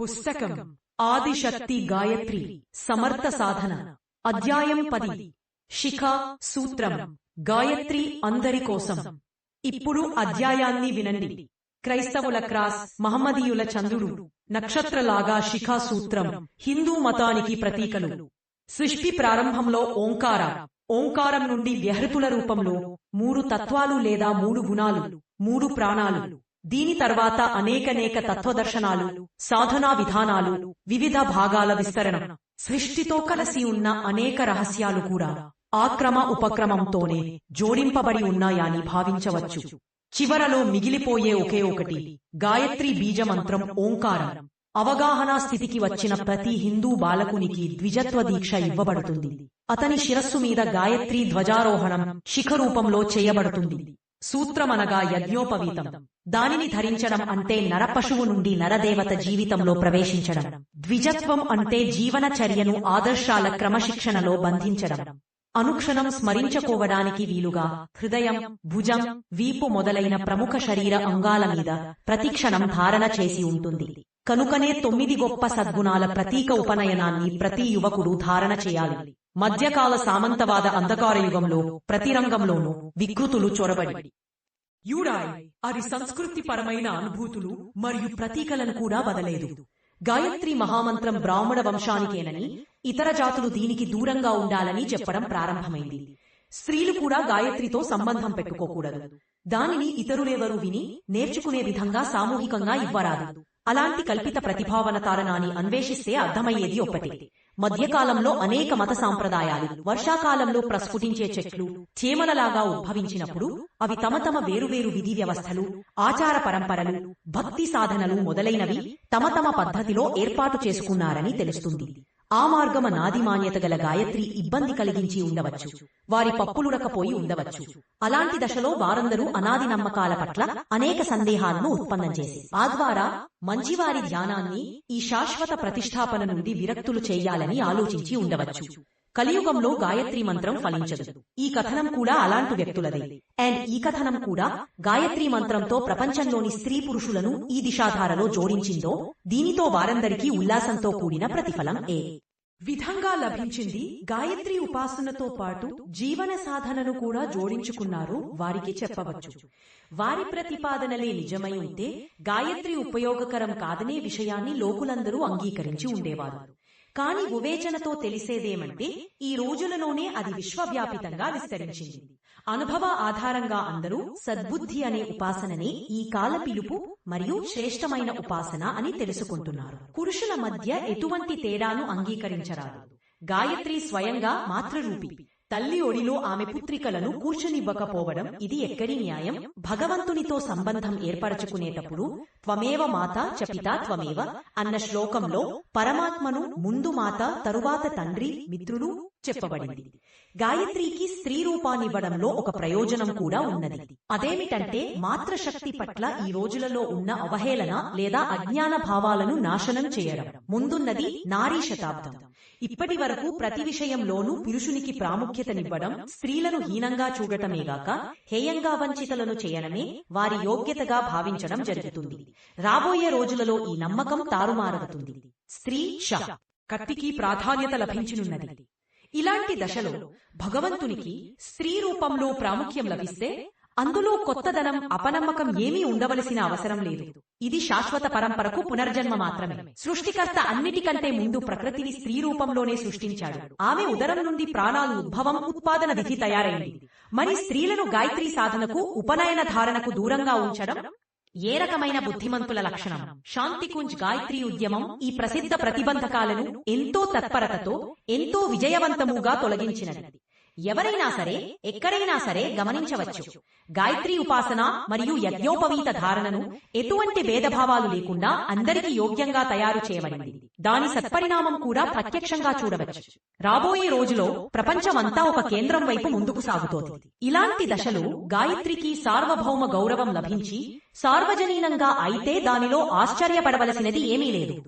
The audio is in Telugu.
పుస్తకం ఆదిశక్తి గాయత్రి సమర్థ సాధన అధ్యాయం పది శిఖా సూత్రం గాయత్రి అందరి కోసం. ఇప్పుడు అధ్యాయాన్ని వినండి. క్రైస్తవుల క్రాస్ మహమ్మదీయుల చంద్రుడు నక్షత్రలాగా శిఖా సూత్రం హిందూ మతానికి ప్రతీకలు. సృష్టి ప్రారంభంలో ఓంకార ఓంకారం నుండి వ్యహృతుల రూపంలో మూడు తత్వాలు లేదా మూడు గుణాలు మూడు ప్రాణాలు. దీని తర్వాత అనేకనేక తత్వదర్శనాలు సాధనా విధానాలు వివిధ భాగాల విస్తరణ. సృష్టితో కలిసి ఉన్న అనేక రహస్యాలు కూడా ఆక్రమ ఉపక్రమంతోనే జోడింపబడి ఉన్నాయని భావించవచ్చు. చివరలో మిగిలిపోయే ఒకే ఒకటి గాయత్రి బీజమంత్రం ఓంకారం. అవగాహనా స్థితికి వచ్చిన ప్రతి హిందూ బాలకునికి ద్విజత్వ దీక్ష ఇవ్వబడుతుంది. అతని శిరస్సు మీద గాయత్రి ధ్వజారోహణం శిఖరూపంలో చేయబడుతుంది. సూత్రమనగా యజ్ఞోపవీతం. దానిని ధరించడం అంటే నరపశువు నుండి నరదేవత జీవితంలో ప్రవేశించడం. ద్విజత్వం అంటే జీవనచర్యను ఆదర్శాల క్రమశిక్షణలో బంధించడం. అనుక్షణం స్మరించుకోవడానికి వీలుగా హృదయం భుజం వీపు మొదలైన ప్రముఖ శరీర అంగాల మీద ప్రతిక్షణం ధారణ చేసి ఉంటుంది. కనుకనే తొమ్మిది గొప్ప సద్గుణాల ప్రతీక ఉపనయనాన్ని ప్రతి యువకుడు ధారణ చేయాలి. మధ్యకాల సామంతవాద అంధకార యుగంలో ప్రతి రంగంలోనూ వికృతులు చొరబడి. యూడాయ్ అది సంస్కృతిపరమైన అనుభూతులు మరియు ప్రతీకలను కూడా వదలేదు. గాయత్రి మహామంత్రం బ్రాహ్మణ వంశానికేనని ఇతర జాతులు దీనికి దూరంగా ఉండాలని చెప్పడం ప్రారంభమైంది. స్త్రీలు కూడా గాయత్రితో సంబంధం పెట్టుకోకూడదు. దానిని ఇతరులెవరూ విని నేర్చుకునే విధంగా సామూహికంగా ఇవ్వరాదు. అలాంటి కల్పిత ప్రతిభావన కారణాన్ని అన్వేషిస్తే అర్థమయ్యేది ఒకటి. మధ్యకాలంలో అనేక మత సాంప్రదాయాలు వర్షాకాలంలో ప్రస్ఫుటించే చెట్లు చీమలలాగా ఉద్భవించినప్పుడు అవి తమ తమ వేరువేరు విధి వ్యవస్థలు ఆచార పరంపరలు భక్తి సాధనలు మొదలైనవి తమ తమ పద్ధతిలో ఏర్పాటు చేసుకున్నారని తెలుస్తుంది. ఆ మార్గమ నాది మాన్యత గల గాయత్రి ఇబ్బంది కలిగించి ఉండవచ్చు. వారి పప్పులుడకపోయి ఉండవచ్చు. అలాంటి దశలో వారందరూ అనాది నమ్మకాల పట్ల అనేక సందేహాలను ఉత్పన్నం చేసి ఆ ద్వారా మంచివారి ధ్యానాన్ని ఈ శాశ్వత ప్రతిష్టాపన నుండి విరక్తులు చేయాలని ఆలోచించి ఉండవచ్చు. కలియుగంలో గాయత్రి మంత్రం ఫలించదు. ఈ కథనం కూడా అలాంటి వ్యక్తులదే. అండ్ ఈ కథనం కూడా గాయత్రి మంత్రంతో ప్రపంచంలోని స్త్రీ పురుషులను ఈ దిశాధారలో జోడించిందో దీనితో వారందరికీ ఉల్లాసంతో కూడిన ప్రతిఫలం ఏ. విధంగా లభించింది గాయత్రి ఉపాసనతో పాటు జీవన సాధనను కూడా జోడించుకున్నారు వారికి చెప్పవచ్చు. వారి ప్రతిపాదనలే నిజమై ఉంటే గాయత్రి ఉపయోగకరం కాదనే విషయాన్ని లోకులందరూ అంగీకరించి ఉండేవారు. కాని వివేచనతో తెలిసేదేమంటే ఈ రోజులలోనే అది విశ్వవ్యాపితంగా విస్తరించింది. అనుభవ ఆధారంగా అందరూ సద్బుద్ధి అనే ఉపాసననే ఈ కాల పిలుపు మరియు శ్రేష్టమైన ఉపాసన అని తెలుసుకుంటున్నారు. పురుషుల మధ్య ఎటువంటి తేడాను అంగీకరించరాదు. గాయత్రి స్వయంగా మాతృరూపి. తల్లి ఒడిలో ఆమె పుత్రికలను కూర్చునివ్వకపోవడం ఇది ఎక్కడి న్యాయం? భగవంతునితో సంబంధం ఏర్పరచుకునేటప్పుడు త్వమేవ మాత చపితా త్వమేవ అన్న శ్లోకంలో పరమాత్మను ముందు మాత తరువాత తండ్రి మిత్రులు చెప్పబడింది. గాయత్రికి స్త్రీ రూపాన్నివ్వడంలో ఒక ప్రయోజనం కూడా ఉన్నది. అదేమిటంటే మాతృశక్తి పట్ల ఈ రోజులలో ఉన్న అవహేళన లేదా అజ్ఞాన భావాలను నాశనం చేయడం. ముందున్నది నారీ శతాబ్దం. ఇప్పటి వరకు ప్రతి విషయంలోనూ పురుషునికి ప్రాముఖ్యతనివ్వడం స్త్రీలను హీనంగా చూడటమేగాక హేయంగా వంచితలను చేయడమే వారి యోగ్యతగా భావించడం జరుగుతుంది. రాబోయే రోజులలో ఈ నమ్మకం తారుమారవుతుంది. స్త్రీ కత్తికి ప్రాధాన్యత లభించనున్నది. ఇలాంటి దశలో భగవంతునికి స్త్రీ రూపంలో ప్రాముఖ్యం లభిస్తే అందులో కొత్తదనం అపనమ్మకం ఏమీ ఉండవలసిన అవసరం లేదు. ఇది శాశ్వత పరంపరకు పునర్జన్మ మాత్రమే. సృష్టికర్త అన్నిటికంటే ముందు ప్రకృతిని స్త్రీ రూపంలోనే సృష్టించాడు. ఆమె ఉదరం నుండి ప్రాణాలు ఉద్భవం ఉత్పాదన విధి తయారైంది. మరి స్త్రీలను గాయత్రి సాధనకు ఉపనయన ధారణకు దూరంగా ఉంచడం ఏ రకమైన బుద్ధిమంతుల లక్షణం? శాంతికుంజ్ గాయత్రి ఉద్యమం ఈ ప్రసిద్ధ ప్రతిబంధకాలను ఎంతో తత్పరతతో ఎంతో విజయవంతముగా తొలగించినది. ఎవరైనా సరే ఎక్కడైనా సరే గమనించవచ్చు. గాయత్రి ఉపాసన మరియు యజ్ఞోపవీత ధారణను ఎటువంటి భేదభావాలు లేకుండా అందరికీ యోగ్యంగా తయారు చేయబడింది. దాని సత్పరిణామం కూడా ప్రత్యక్షంగా చూడవచ్చు. రాబోయే రోజులో ప్రపంచమంతా ఒక కేంద్రం వైపు ముందుకు సాగుతోంది. ఇలాంటి దశలు గాయత్రికి సార్వభౌమ గౌరవం లభించి సార్వజనీనంగా అయితే దానిలో ఆశ్చర్యపడవలసినది ఏమీ లేదు.